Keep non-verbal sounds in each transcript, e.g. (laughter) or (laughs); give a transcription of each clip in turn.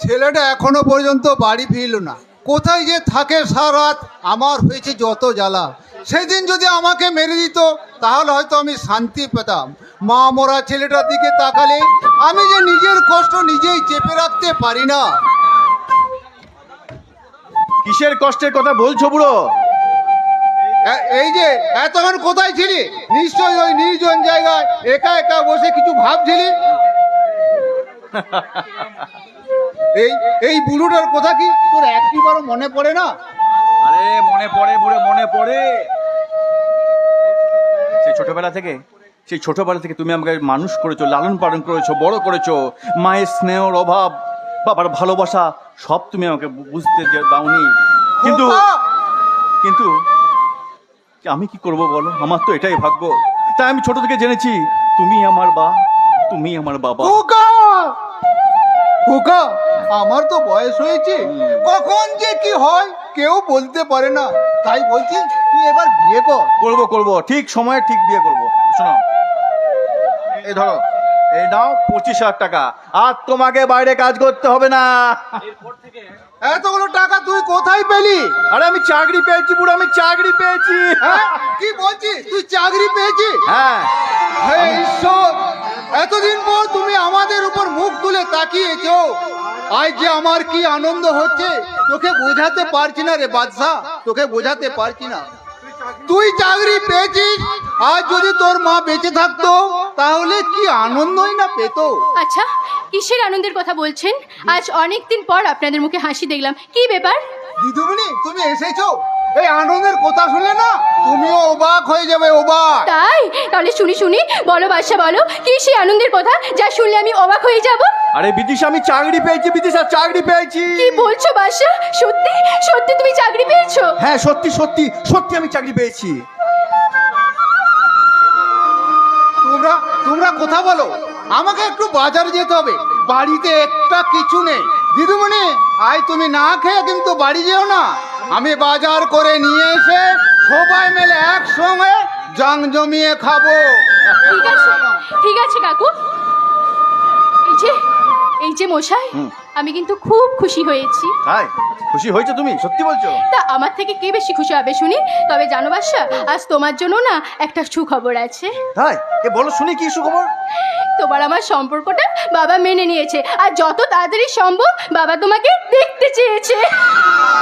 ছেলেটা এখনও পর্যন্ত বাড়ি ফিরল না। কোথায় যে থাকে সারাত আমার হয়েছে যত জ্বালা। সেদিন যদি আমাকে মেরে দিত তাহলে হয়তো আমি শান্তি পেতাম। মা মরা ছেলেটার দিকে তাকালে আমি যে নিজের কষ্ট নিজেই চেপে রাখতে পারি না। কিসের কষ্টের কথা বলছো বুড়ো? এই যে এতক্ষণ কোথায় ছিলি? নিশ্চয়ই ওই নির্জন জায়গায় একা একা বসে কিছু ভাবছিলি? (laughs) এই এই বুড়োটার কথা কি? তোর একটিবারও মনে পড়ে না? আরে মনে পড়ে বুড়ো মনে পড়ে। সেই ছোটবেলা থেকে সেই ছোটবেলা থেকে তুমি আমাকে মানুষ করেছ লালন পালন করেছ বড় করেছ মায়ের স্নেহর অভাব বাবার ভালোবাসা সব তুমি আমাকে বুঝতে যে দাওনি। কিন্তু কিন্তু আমি কি করব বলো? আমার তো এটাই ভাগ্য। তাই আমি ছোট থেকে জেনেছি তুমি আমার বা তুমি আমার বাবা। খোকা আমার তো বয়স হয়েছে। কখন যে কি হয় কেউ বলতে পারে না। তাই বলছি তুই এবার বিয়ে করব করব করব। ঠিক সময়ে ঠিক বিয়ে করব। শোনো এই ধরো এই নাও পঁচিশ হাজার টাকা। আর তোমাকে বাইরে কাজ করতে হবে না। এতগুলো টাকা তুই কোথায় পেলি? আরে আমি চাকরি পেয়েছি বুড়ো আমি চাকরি পেয়েছি। হ্যাঁ কি বলছিস? তুই চাকরি পেয়েছিস হ্যাঁ। হে ঈশ্বর এতদিন পর তুমি আমাদের উপর মুখ তুলে তাকিয়েছো। আজ যে আমার কি আনন্দ হচ্ছে তোকে বোঝাতে পারছি না রে বাদশা তোকে বোঝাতে পারছি না। তুই চাকরি পেয়েছিস আজ যদি তোর মা বেঁচে থাকতো তাহলে কি আনন্দই না পেতো? আচ্ছা কিসের আনন্দের কথা বলছেন? আজ অনেক দিন পর আপনাদের মুখে হাসি দেখলাম। কি ব্যাপার? দিদিমণি তুমি এসেছ? এই আনন্দের কথা শুনে না তুমিও অবাক হয়ে যাবে অবাক। তাই? তাহলে শুনি শুনি। বলো বাদশা বলো। কি সেই আনন্দের কথা যা শুনলে আমি অবাক হয়ে যাব? আরে বিদিশা আমি চাকরি পেয়েছি বিদিশা চাকরি পেয়েছি। কি বলছো বাদশা? সত্যি? সত্যি তুমি চাকরি পেয়েছ? হ্যাঁ সত্যি সত্যি সত্যি আমি চাকরি পেয়েছি। তোমরা কোথা বলো। আমাকে একটু বাজারে যেতে হবে। বাড়িতে একটা কিছু নেই। দিদিমণি আয় তুমি না খেয়ে কিন্তু বাড়ি যেও না। আমি বাজার করে নিয়ে এসে সবাই মিলে একসঙ্গে জং জমিয়ে খাব। ঠিক আছে ঠিক আছে কাকু। এই যে এই যে মশাই। আমি কিন্তু খুব খুশি হয়েছি। তাই? খুশি হয়েছে তুমি? সত্যি বলছো? তা আমার থেকে কে বেশি খুশি হবে শুনি? তবে জানো বাদশা আজ তোমার জন্য না একটা সুখবর আছে। তাই? এ বলো শুনি কি সুখবর? তোমার আমার সম্পর্কটা বাবা মেনে নিয়েছে আর যত তাড়াতাড়ি সম্ভব বাবা তোমাকে দেখতে চেয়েছে।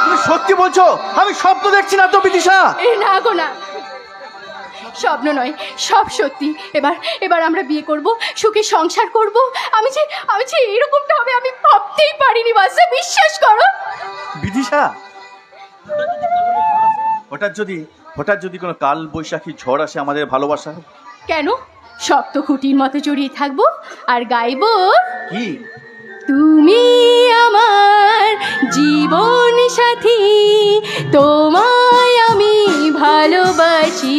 তুমি সত্যি বলছো? আমি স্বপ্ন দেখছি না তো বিদিশা। এই না গো না স্বপ্ন নয় সব সত্যি। এবার এবার আমরা বিয়ে করব সুখে সংসার করব। আমি যে আমি যে এরকমটা হবে আমি ভাবতেই পারিনি বাসা বিশ্বাস করো। বিদিশা হঠাৎ যদি হঠাৎ যদি কোনো কাল বৈশাখী ঝড় আসে আমাদের ভালোবাসা কেন? শক্ত খুঁটির মতো জড়িয়ে থাকব আর গাইবো। কি? তুমি আমার জীবন সাথী তোমায় আমি ভালোবাসি।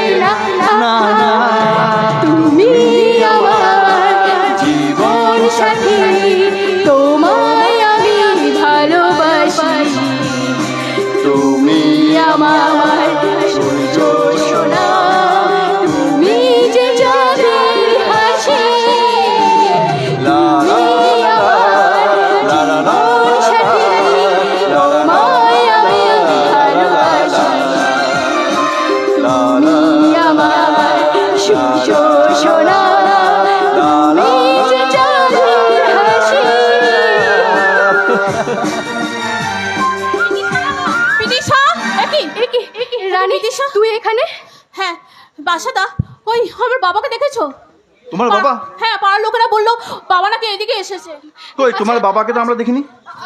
আমার তোমার বাবা? হ্যাঁ পাড়ার লোকেরা বলল বাবা নাকি এদিকে এসেছে। কই তোমার বাবাকে তো আমরা দেখিনি?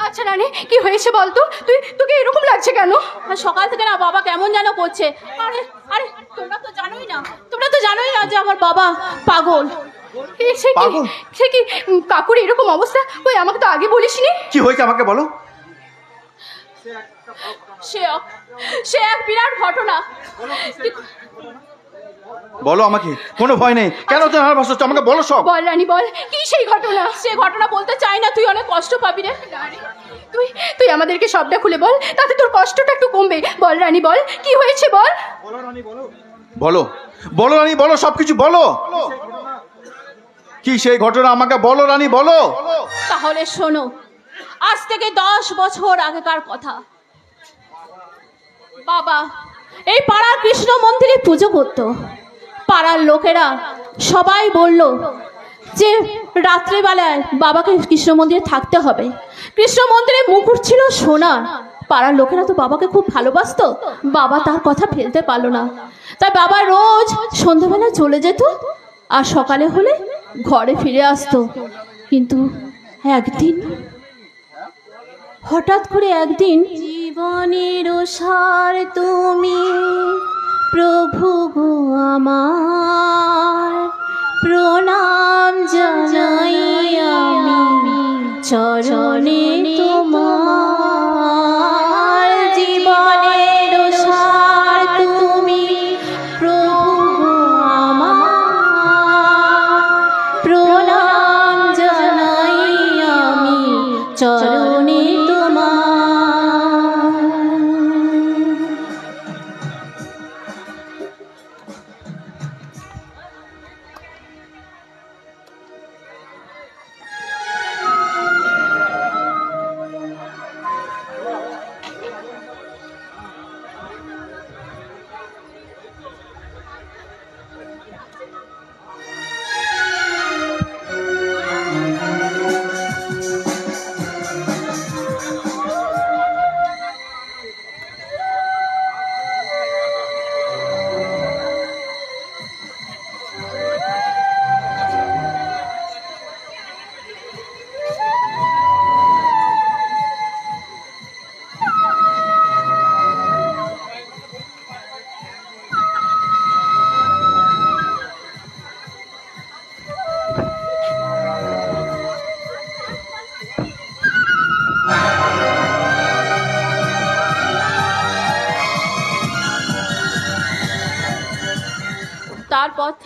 আচ্ছা রানী কি হয়েছে বলতো তুই তোকে এরকম লাগছে কেন? সকাল থেকে না বাবা কেমন যেন করছে। আরে আরে তোমরা তো জানোই না। তোমরা তো জানোই না যে আমার বাবা পাগল। সে কি? সে কি? কাকুর এরকম অবস্থা? ওই আমাকে তো আগে বলিসনি? কি হয়েছে আমাকে বলো? সে সে এক বিরাট ঘটনা। বলো আমাকে কোনো ভয় নেই। কেন তো নার্ভাস হচ্ছে আমাকে বলো সব। বল রানী বল। কি সেই ঘটনা? সে ঘটনা বলতে চাই না তুই অনেক কষ্ট পাবি রে। তুই তুই আমাদেরকে সবটা খুলে বল তাতে তোর কষ্টটা একটু কমবে। বল রানী বল। কি হয়েছে বল? বলো রানী বলো। বলো। বলো রানী বলো সব কিছু বলো। কি সেই ঘটনা? আমাকে বলো রানী বলো। তাহলে শোনো আজ থেকে দশ বছর আগেকার কথা। বাবা এই পাড়ার কৃষ্ণ মন্দিরে পুজো করত। পাড়ার লোকেরা সবাই বলল যে রাত্রেবেলায় বাবাকে কৃষ্ণ মন্দিরে থাকতে হবে। কৃষ্ণ মন্দিরে মুকুট ছিল সোনা পাড়ার লোকেরা তো বাবাকে খুব ভালোবাসতো। বাবা তার কথা ফেলতে পারল না। তাই বাবা রোজ সন্ধ্যাবেলা চলে যেত আর সকালে হলে ঘরে ফিরে আসতো। কিন্তু একদিন, হঠাৎ করে একদিন জীবনের সার তুমি প্রভু গো আমার প্রণাম জানাই আমি চরণে তোমার জীবনের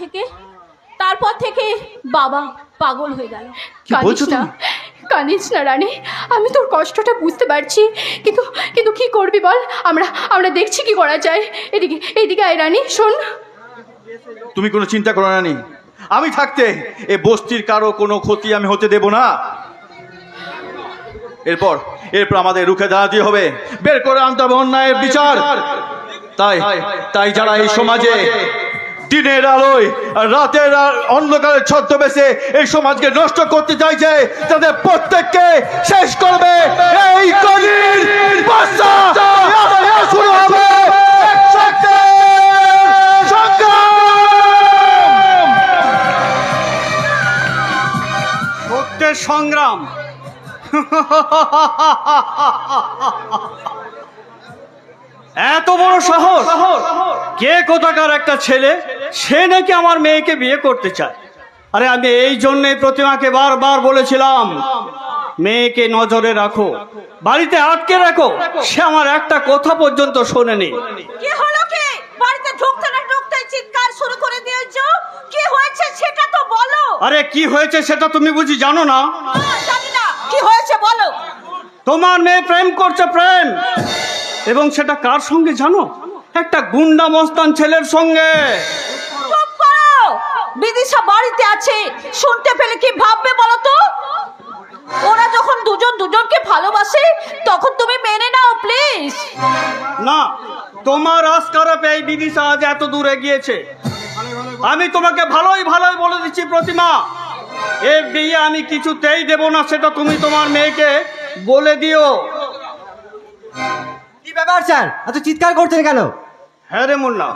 থেকে তারপর থেকে বাবা পাগল হয়ে গেল। কাঁদিস না কাঁদিস না রানী আমি তোর কষ্টটা বুঝতে পারছি কিন্তু কিন্তু কি করবি বল? আমরা আমরা দেখছি কি করা যায়। এদিকে এইদিকে আয় রানী শোন। তুমি কোনো চিন্তা করো রানী। আমি থাকতে এ বস্তির কারও কোনো ক্ষতি আমি হতে দেব না। এরপর এরপর আমাদের রুখে দাঁড়াতে হবে। বের করে আনতে হবে অন্যায়ের বিচার। তাই তাই যারা এই সমাজে দিনের আলোয় আর রাতের অন্ধকারের ছদ্মবেশে এই সমাজকে নষ্ট করতে চাইছে তাদের প্রত্যেককে শেষ করবে। এই কলির শুরু হবে। সত্যের সংগ্রাম। এত বড় সাহস কে কোথাকার একটা ছেলে? সে নাকি আমার মেয়েকে বিয়ে করতে চায়। আরে আমি এই জন্যই প্রতিমাকে বারবার বলেছিলাম মেয়েকে নজরে রাখো বাড়িতে আটকে রাখো। সে আমার একটা কথা পর্যন্ত শোনেনি। কি হলো কি? বাড়িতে ঢুকতে না ঢুকতে চিৎকার শুরু করে দিয়েছ? কি হয়েছে সেটা তো বলো। আরে কি হয়েছে সেটা তুমি বুঝি জানো না জানি না। কি হয়েছে বলো। তোমার মেয়ে প্রেম করছে প্রেম। এবং সেটা কার সঙ্গে জানো? একটা গুন্ডা মস্তান ছেলের সঙ্গে। বিদিশা বাড়িতে আছে শুনতে পেলে কি ভাববে বলো তো ওরা যখন দুজন দুজনকে ভালোবাসে তখন তুমি মেনে নাও প্লিজ না তোমার আস্কারা এই বিদিশা আজ এত দূরে গিয়েছে। আমি তোমাকে ভালোই ভালোই বলে দিচ্ছি প্রতিমা। এ বিয়ে আমি কিছুতেই দেব না সেটা তুমি তোমার মেয়েকে বলে দিও। কি ব্যাপার স্যার? এত চিৎকার করছেন কেন? হ্যাঁ রে মুন্না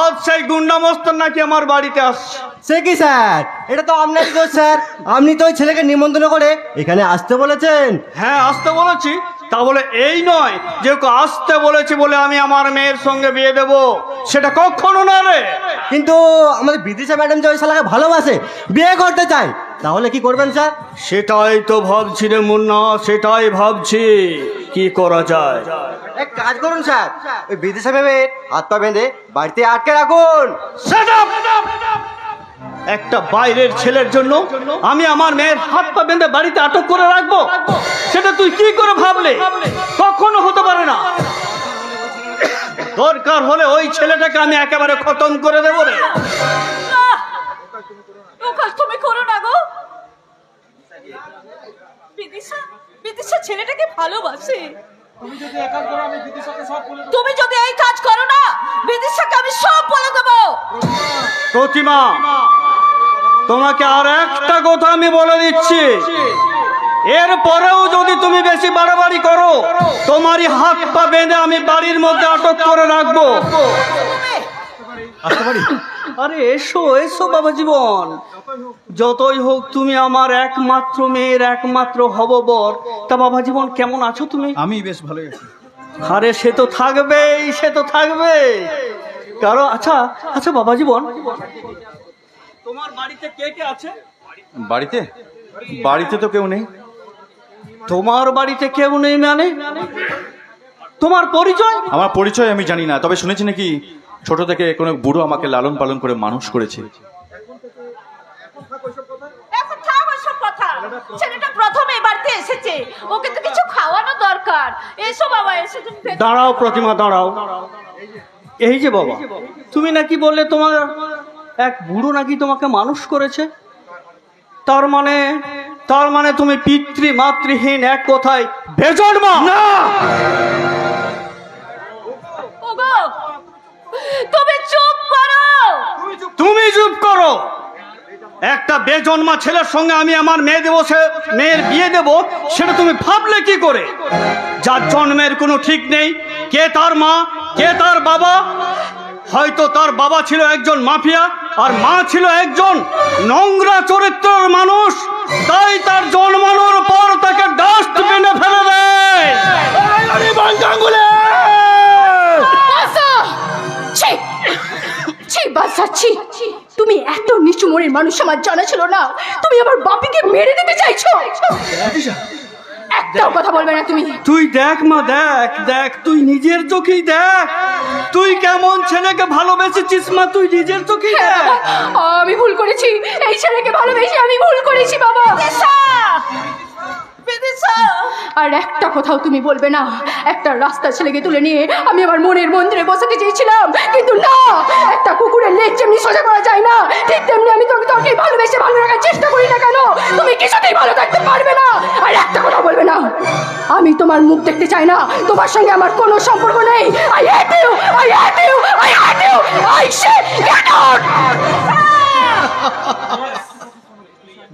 আজ সেই গুন্ডা মস্তান নাকি আমার বাড়িতে আসছে। সে কি স্যার? এটা তো আপনারই দোষ স্যার? আপনি তো ওই ছেলেকে নিমন্ত্রণ করে এখানে আসতে বলেছেন। হ্যাঁ আসতে বলেছি। তা বলে এই নয় যে আসতে বলেছি বলে আমি আমার মেয়ের সঙ্গে বিয়ে দেব সেটা কখনো না রে। কিন্তু আমাদের বিদিশা ম্যাডাম যে ওই শালাকে ভালোবাসে বিয়ে করতে চায় তাহলে কি করবেন স্যার? সেটাই তো ভাবছি রে মুন্না সেটাই ভাবছি। কি করা যায়? এক কাজ করুন স্যার ওই বিদিশা ভেবে হাত পা বেঁধে বাড়িতে আটকে রাখুন। Up! একটা বাইরের ছেলের জন্য আমি আমার মেয়ের হাত পা বেঁধে বাড়িতে আটক করে রাখব। সেটা তুই কি করে ভাবলে? কখনো হতে পারে না। দরকার হলে ওই ছেলেটাকে আমি একেবারে খতম করে দেবো রে। তুমি করো না গো। বিদিশা বিদিশা ছেলেটাকে ভালোবাসে। তুমি যদি এই কাজ করো না বিদিশাকে আমি সব বলে দেবো। প্রতিমা তোমাকে আর একটা কথা আমি বলে দিচ্ছি। এর পরেও যদি তুমি বেশি বাড়াবাড়ি করো তোমারই হাত পা বেঁধে আমি বাড়ির মধ্যে আটক করে রাখব। আরে এসো এসো বাবা জীবন। যতই হোক তুমি আমার একমাত্র মেয়ের একমাত্র হব বর তা বাবা জীবন কেমন আছো তুমি? আমি বেশ ভালো আছি। আরে সে তো থাকবেই সে তো থাকবে কারও আচ্ছা আচ্ছা বাবা জীবন। তোমার বাড়িতে কে কে আছে? বাড়িতে? বাড়িতে তো কেউ নেই। তোমার বাড়িতে কেউ নেই মানে? তোমার পরিচয়? আমার পরিচয় আমি জানি না তবে শুনেছি নাকি ছোট থেকে কোনো বুড়ো আমাকে লালন পালন করে মানুষ করেছে। ছেলেটা প্রথমে বাড়িতে এসেছে। ওকে তো কিছু খাওয়ানো দরকার। এসো বাবা এসো তুমি দাঁড়াও প্রতিমা দাঁড়াও। এই যে বাবা তুমি নাকি বললে তোমার এক বুড়ো নাকি তোমাকে মানুষ করেছে? তার মানে তার মানে তুমি পিতৃ মাতৃহীন এক কথায় বেজন্মা! না! তুমি চুপ করো! তুমি চুপ করো! একটা বেজন্মা ছেলের সঙ্গে আমি আমার মেয়ে দেবো সে মেয়ের বিয়ে দেব সেটা তুমি ভাবলে কি করে? যার জন্মের কোনো ঠিক নেই কে তার মা কে তার বাবা? হয়তো তার বাবা ছিল একজন মাফিয়া আর মা ছিল একজন নোংরা চরিত্রের মানুষ তাই তার জন্মানোর পর তাকে ডাস্টবিনে ফেলে দেয় বাসা ছি! ছি বাসা ছি! তুমি এত নিচু মনের মানুষ আমার জানা ছিল না। তুমি আমার বাপিকে মেরে দিতে চাইছো। একটাও কথা বলবে না তুমি। তুই দেখ মা দেখ দেখ তুই নিজের চোখেই দেখ। তুই কেমন ছেলেকে ভালোবেসেছিস মা তুই নিজের চোখেই হ্যাঁ, দেখ। আমি ভুল করেছি। এই ছেলেকে ভালোবেসে আমি ভুল করেছি বাবা। বিদিশা আর একটা কথাও তুমি বলবে না। একটা রাস্তা ছেলেকে তুলে নিয়ে আমি আমার মনের মন্দিরে বসাতে চেয়েছিলাম। কিন্তু না একটা কুকুরের লেজ যেমনি সোজা করা যায় না ঠিক তেমনি আমি তোকে তোকে ভালোবেসে ভালো রাখার চেষ্টা করি না কেন? তুমি কিছুতেই ভালো থাকতে পারবে না। আর একটা কথা বলবে না আমি তোমার মুখ দেখতে চাই না। তোমার সঙ্গে আমার কোনো সম্পর্ক নেই। I hate you I hate you I hate you I say get out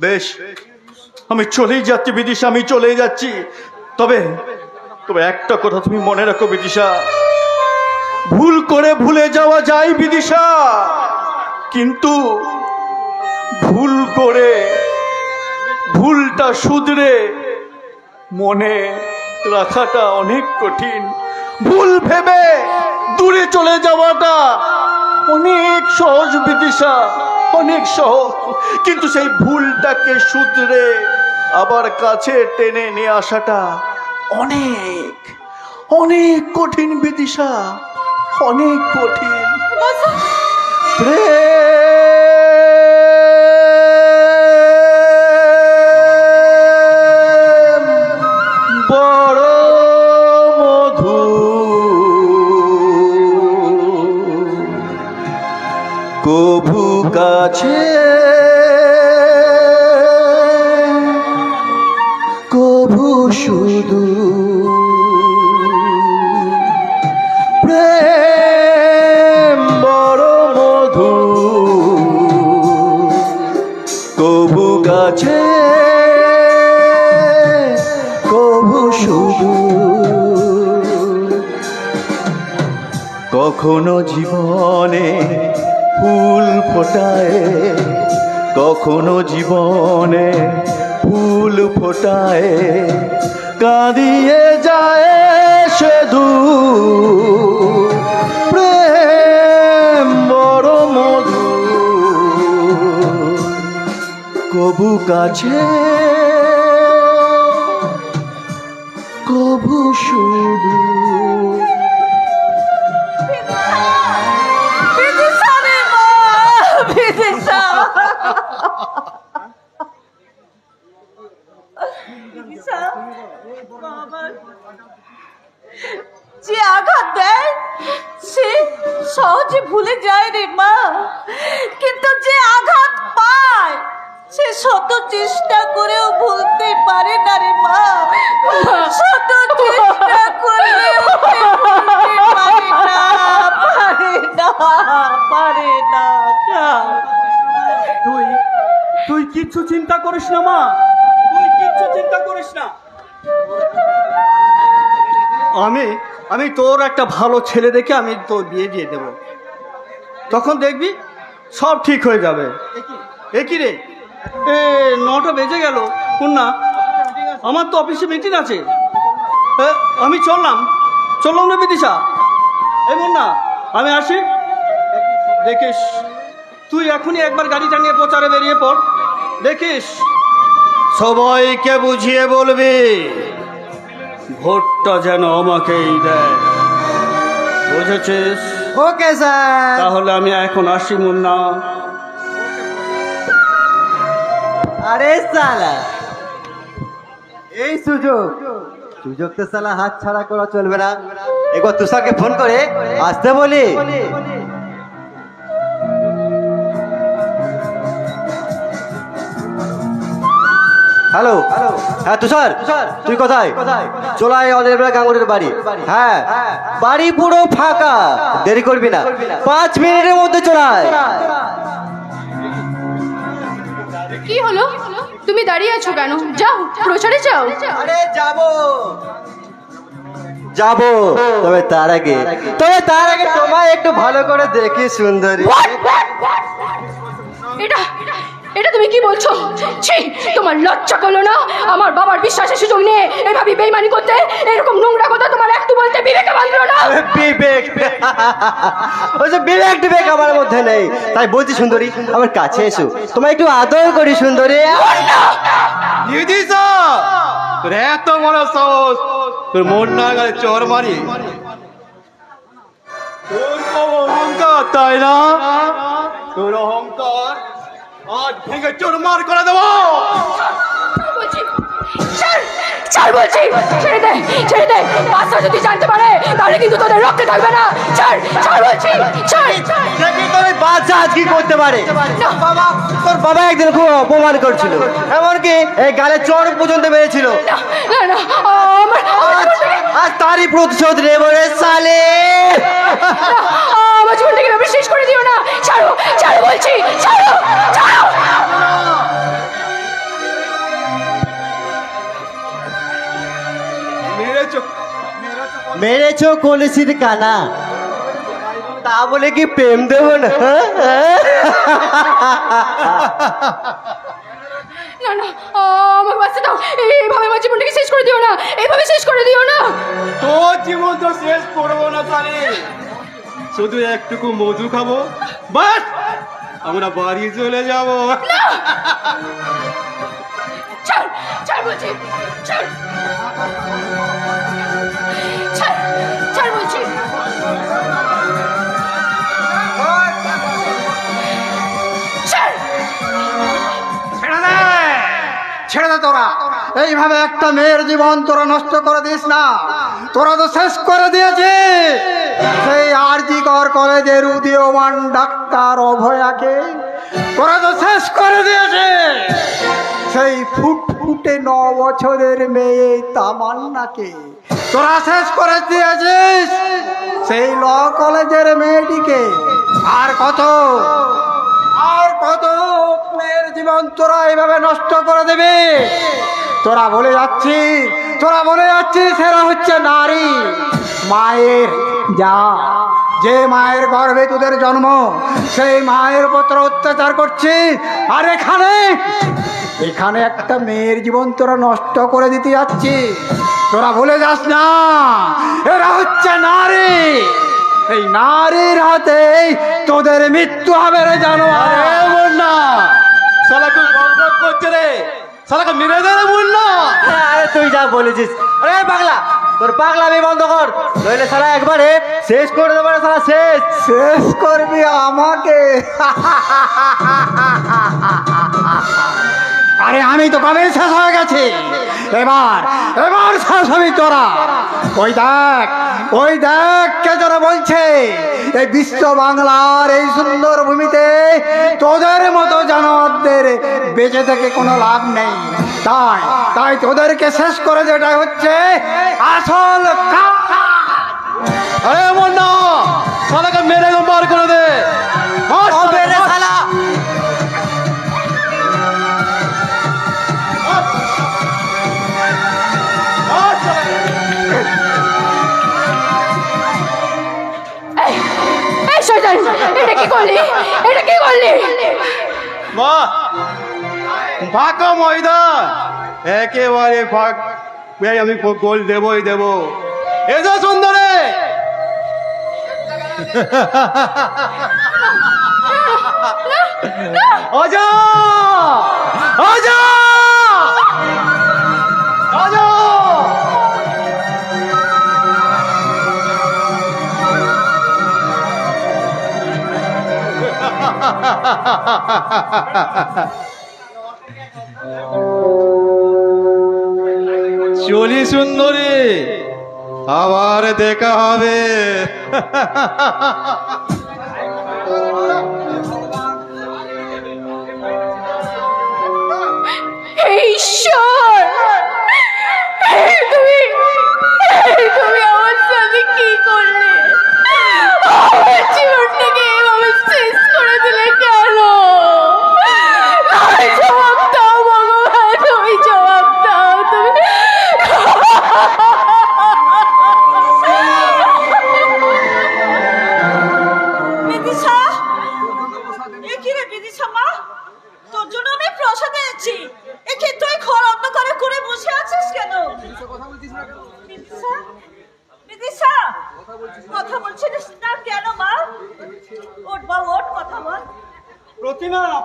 বেশ। আমি চলেই যাচ্ছি, বিদিশা, আমি চলেই যাচ্ছি। তবে তবে একটা কথা তুমি মনে রাখো, বিদিশা। ভুল করে ভুলে যাওয়া যায়, বিদিশা। কিন্তু ভুল করে ভুলটা শুধরে মনে রাখাটা অনেক কঠিন। ভুল ভেবে দূরে চলে যাওয়াটা অনেক সহজ, বিদিশা, অনেক সহজ। কিন্তু সেই ভুলটাকে শুধরে আবার কাছে টেনে নিয়ে আসাটা অনেক অনেক কঠিন বিদিশা অনেক কঠিন। প্রেম। কখনো জীবনে ফুল ফোটায়, কখনো জীবনে ফুল ফোটায়, কাঁদিয়ে যায় শুধু প্রেম বড় মধু কবু কাছে, কবু শুধু সহজে ভুলে যায় রে মা। কিন্তু যে আঘাত পায় সে শত চেষ্টা করেও ভুলতে পারে না রে মা। শত চেষ্টা করেও পারে না পারে না পারে না। তুই তুই কিচ্ছু চিন্তা করিস না মা। তুই কিচ্ছু চিন্তা করিস না। আমি আমি তোর একটা ভালো ছেলে দেখে আমি তোর বিয়ে দিয়ে দেব। তখন দেখবি সব ঠিক হয়ে যাবে। এ কি রে। এ, নটা বেজে গেল। না আমার তো অফিসে মিটিং আছে। আমি চললাম। চললাম না বিদিশা? এমন না আমি আসি। দেখিস, তুই এখনই একবার গাড়িটা নিয়ে প্রচারে বেরিয়ে পড়। দেখিস। সবাইকে বুঝিয়ে বলবি, ভোটটা যেন আমাকেই দেয়। বুঝেছিস? Okay sir. তাহলে আমি এখন আসি মুন্না। আরে সালা এই সুযোগ। সুযোগ তো সালা হাত ছাড়া করা চলবে না। এগো তুষারকে ফোন করে আসতে বলি। হ্যালো? হ্যাঁ তুষার তুই কোথায়? চলাই অনেকবেলা গাঙ্গুরের বাড়ি। হ্যাঁ বাড়ি পুরো ফাঁকা দেরি করবি না। পাঁচ মিনিটের মধ্যে চলায় কি হলো? তুমি দাঁড়িয়ে আছো কেন? যাও প্রচারে যাও। আরে যাব। যাব। তবে তার আগে। তবে তার আগে তোমায় একটু ভালো করে দেখি সুন্দরী। এটা এটা তুমি কি বলছো? ছি তোমার লজ্জা করল না? আমার বাবার বিশ্বাসের সুযোগ নিয়ে এভাবে বেইমানি করতে এরকম নোংরা কথা তোমার একটু বলতে বিবেকে বাঁধলো না? বিবেক। ওই যে বিবেক বিবেক আমার মধ্যে নেই। তাই বলছি সুন্দরী আমার কাছে এসো। তোমায় একটু আদর করি সুন্দরী। তোর এত বড় সাহস। তোর মন না গেলে চোর মারি। তোর অহংকার তাই না? তোর অহংকার। আজ ভেঙে চোরমার করে দেবো। বলছি। ছাড় ছাড় বলছি। ছেড়ে দে ছেড়ে দে। বাচ্চা যদি জানতে পারে তাহলে কিন্তু তোদের রক্ষে থাকবে না। বলছি ছাড় দেখি তোর ওই বাচ্চা আজ কি করতে পারে? বাবা তোর বাবা একদিন খুব অপমান করছিল। এমনকি এই গালে চড় পর্যন্ত না না আমার আজ তারই প্রতিশোধ নেব রে সালে। আমার জীবনটাকে শেষ করে দিও না। ছাড়ো ছাড়ো বলছি। ছাড়ো ছাড়ো। মেরেছো কলসির কানা। তা বলে কি প্রেম দেব না? না না আমার বাচ্চা দাও। এইভাবে আমার জীবনটাকে শেষ করে দিও না। এইভাবে শেষ করে দিও না। তোর জীবন তো শেষ করব না সালে শুধু একটুকু মধু খাব বাস। আমরা বাড়ি চলে যাব। বলছি ছেড়ে দে তোরা। এইভাবে একটা মেয়ের জীবন তোরা নষ্ট করে দিস না। তোরা তো শেষ করে দিয়েছে সেই আরজি কর কলেজের উদীয়মান ডাক্তার অভয়াকে তোরা তো শেষ করে দিয়েছে সেই ফুটফুটে ন বছরের মেয়ে তামান্নাকে তোরা শেষ করে দিয়েছিস। সেই ল কলেজের মেয়েটিকে আর কত? আর কত জীবন তোরা এইভাবে নষ্ট করে দেবে? তোরা বলে যাচ্ছি, তোরা বলে যাচ্ছিস সেরা হচ্ছে নারী। মায়ের যা, যে মায়ের গর্ভে তোদের জন্ম, সেই মায়ের পুত্র অত্যাচার করছি। আর এখানে এখানে একটা মেয়ের জীবন তোরা নষ্ট করে দিতে যাচ্ছি। তোরা ভুলে যাস না, এরা হচ্ছে নারী। এই নারীর হাতে তোদের মৃত্যু হবে রে জানো মুন্না শালাকে বকবক করছে রে। শালাকে মেরে দে রে হ্যাঁ, আরে তুই যা বলেছিস। আরে পাগলা তোর পাগলামি বন্ধ কর। নইলে সারা একবারে শেষ করে দেবো সারা শেষ। শেষ করবি আমাকে। (laughs) আরে, আমি তো কবে শেষ হয়ে গেছি? এবার এবার শেষ হবি তোরা। ওই দেখ ওই দেখ কে যারা বলছে, এই বিশ্ব বাংলার এই সুন্দর ভূমিতে তোদের মতো জানোয়ারদের বেঁচে থেকে কোনো লাভ নেই। তাই তাই তোদেরকে শেষ করে যেটা হচ্ছে, আসল আরে শালাকে মেরে একদম করে দে। শয়তান এটা কি করলি? এটা কি করলি? মা ফাঁকা ময়দান। একেবারে ফাঁক আমি গোল দেবই দেব। এসো সুন্দরে! আজা চলি সুন্দরী আবার দেখা হবে। তুমি আমার সাথে কি করলে?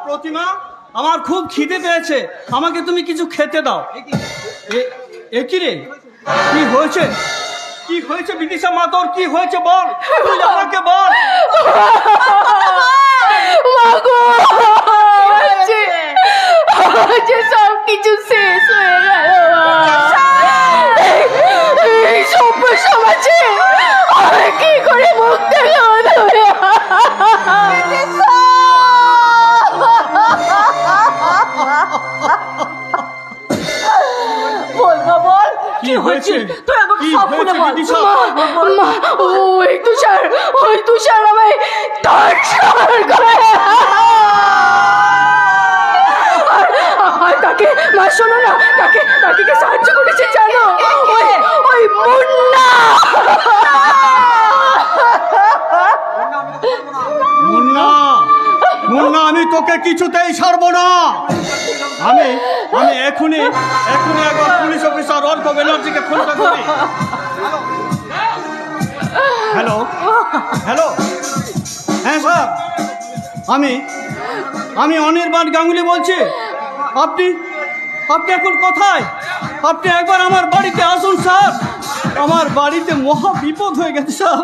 প্রতিমা আমার খুব খিদে পেয়েছে। আমাকে তুমি কিছু খেতে দাও। এ- এ কি রে? কি হয়েছে? কি হয়েছে বিদিশা মা তোর? কি হয়েছে বল? তুই আমাকে বল। মাগো যে যে সব কিছু শেষ হয়ে গেল এই- এই সভ্য সমাজে কি করে মুখ কি হয়েছে? তুই আমাকে সব খুলে বল? মা ওই তুষার ওই তুষার আমায় টর্চার করে। তাকে মা শোনো না তাকে তাকে কে সাহায্য করেছে জানো? ওই ওই মুন্না। মুন্না? মুন্না আমি তোকে কিছুতেই ছাড়বো না। আমি আমি এখনই এখনই একবার পুলিশ অফিসার অর্ক ব্যানার্জিকে ফোনটা করি। হ্যালো? হ্যালো? হ্যাঁ স্যার। আমি আমি অনির্বাণ গাঙ্গুলি বলছি। আপনি আপনি এখন কোথায়? আপনি একবার আমার বাড়িতে আসুন স্যার। আমার বাড়িতে মহা বিপদ হয়ে গেছে স্যার।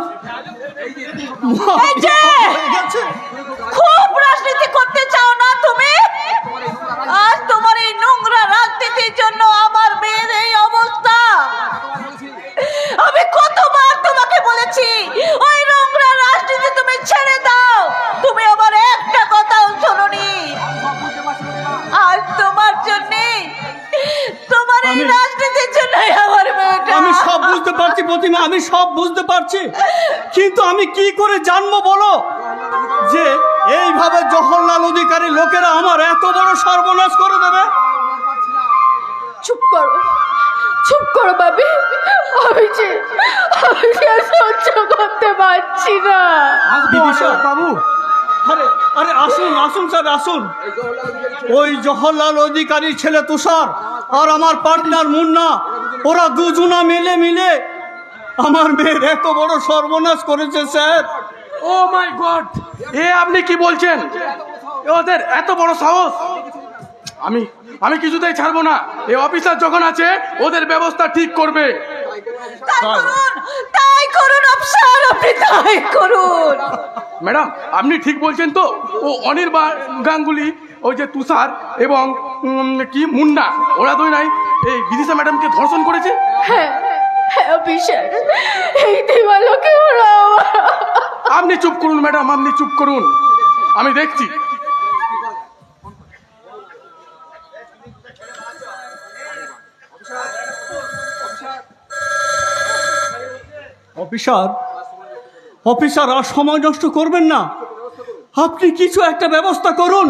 কিন্তু আমি কি করে জানব বলো? যে এইভাবে জহরলাল অধিকারী লোকেরা আমার এত বড় সর্বনাশ করে দেবে? চুপ করো। চুপ করো বাবি আমি যে আমি যে সহ্য করতে পারছি না। বাবু। আরে আরে আসুন আসুন স্যার আসুন। ওই জওহরলাল অধিকারীর ছেলে তুষার আর আমার পার্টনার মুন্না ওরা দুজনা মিলে মিলে আমার মেয়ের এত বড় সর্বনাশ করেছে স্যার। ও মাই গড। এ আপনি কি বলছেন? এ ওদের এত বড় সাহস। আমি আমি কিছুতেই ছাড়বো না। এই অফিসার যখন আছে ওদের ব্যবস্থা ঠিক করবে। তাই করুন তাই করুন অফিসার আপনি তাই করুন। ম্যাডাম আপনি ঠিক বলছেন তো? ও অনির গাঙ্গুলি ওই যে তুষার এবং কি মুন্না ওরা দুই নাই এই বিদিশা ম্যাডামকে ধর্ষণ করেছে? হ্যাঁ। হ্যাঁ অফিসার এই দেওয়ালোকে আপনি চুপ করুন ম্যাডাম আপনি চুপ করুন। আমি দেখছি। অফিসার অফিসার আর সময় নষ্ট করবেন না। আপনি কিছু একটা ব্যবস্থা করুন।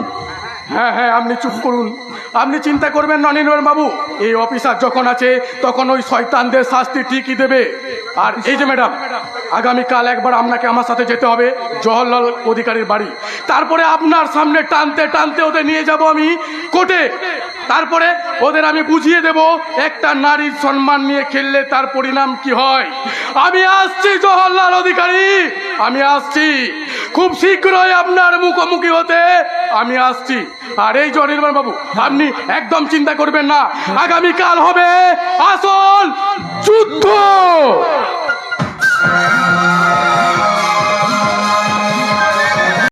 হ্যাঁ হ্যাঁ আপনি চুপ করুন। আপনি চিন্তা করবেন না বাবু। এই অফিসার যখন আছে, তখন ওই শয়তানদের শাস্তি ঠিকই দেবে। আর এই যে ম্যাডাম, আগামীকাল একবার আপনাকে আমার সাথে যেতে হবে, জওহরলাল অধিকারীর বাড়ি। তারপরে আপনার সামনে টানতে টানতে ওদের নিয়ে যাব আমি কোর্টে। তারপরে ওদের আমি বুঝিয়ে দেব, একটা নারীর সম্মান নিয়ে খেললে তার পরিণাম কি হয়। আমি আসছি, জওহরলাল অধিকারী! আমি আসছি। খুব শীঘ্রই আপনার মুখোমুখি হতে আমি আসছি। আর এই যে বাবু, আপনি একদম চিন্তা করবেন না। আগামীকাল হবে আসল যুদ্ধ!